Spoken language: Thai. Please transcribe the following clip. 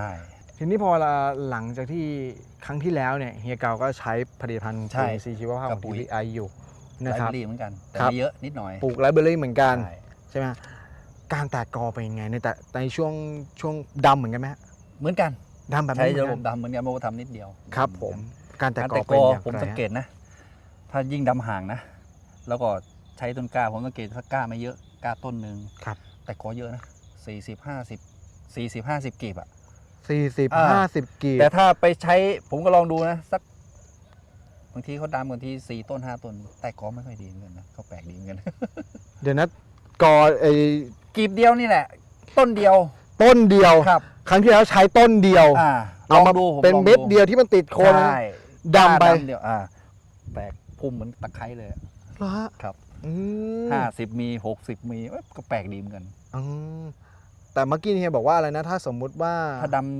ใช่ทีนี้พอเวลาหลังจากที่ครั้งที่แล้วเนี่ยเฮียเกาก็ใช้ผลิตภัณฑ์ใช่ปุ๋ยซีชีวภาพของกับปุ๋ย ทีไออยู่ไลนะคฟ์รับ เบอรี่เหมือนกัน แต่ครับ ไม่เยอะนิดหน่อยปลูกไลฟ์เบอรี่เหมือนกัน ใช่ใช่ไหมการแตกกอเป็นยังไงในแต่ในช่วงช่วงดำเหมือนกันไหมฮะเหมือนกัน ดำแบบใช้นี้เหมือนระบกับนดำเหมือนกันโมทำนิดเดียวครับผม การแตกการกอแต่กเป็นออย่างผมไรสังเกฮะตนะ ถ้ายิ่งดำห่างนะ แล้วก็ใช้ต้นกล้าผมสังเกตถ้ากล้าไม่เยอะกล้าต้นหนึ่งครับแต่กอเยอะนะสี่สิบห้าสิบสี่สิบห้าสิบกีบอะ สี่สิบอ่า ห้าสิบกีบแต่ถ้าไปใช้ผมก็ลองดูนะ สักบางทีเขาดำบางทีสี่ต้นห้าต้น แต่กอไม่ค่อยดีเหมือนกันนะเขาแปลกดีเหมือนกัน เดี๋ยวนะกอไอ้กีบเดียวนี่แหละ ต้นเดียวต้นเดียว ครับ ครั้งที่แล้วใช้ต้นเดียว อ่าลเอาองมาดูผมเป็นลองเม็ดเดียวที่มันติดโคนนะ ใช่ดำไปกล้าเดียวอ่าแตกพุ่มเหมือนตะไคร้เลยอะเหรอฮะครับอืมห้าสิบมีหกสิบมีเอ้ยก็แปลกดีเหมือนกัน อืมแต่เมื่อกี้เฮียบอกว่าอะไรนะ ถ้าสมมุติว่า ถ้าดำ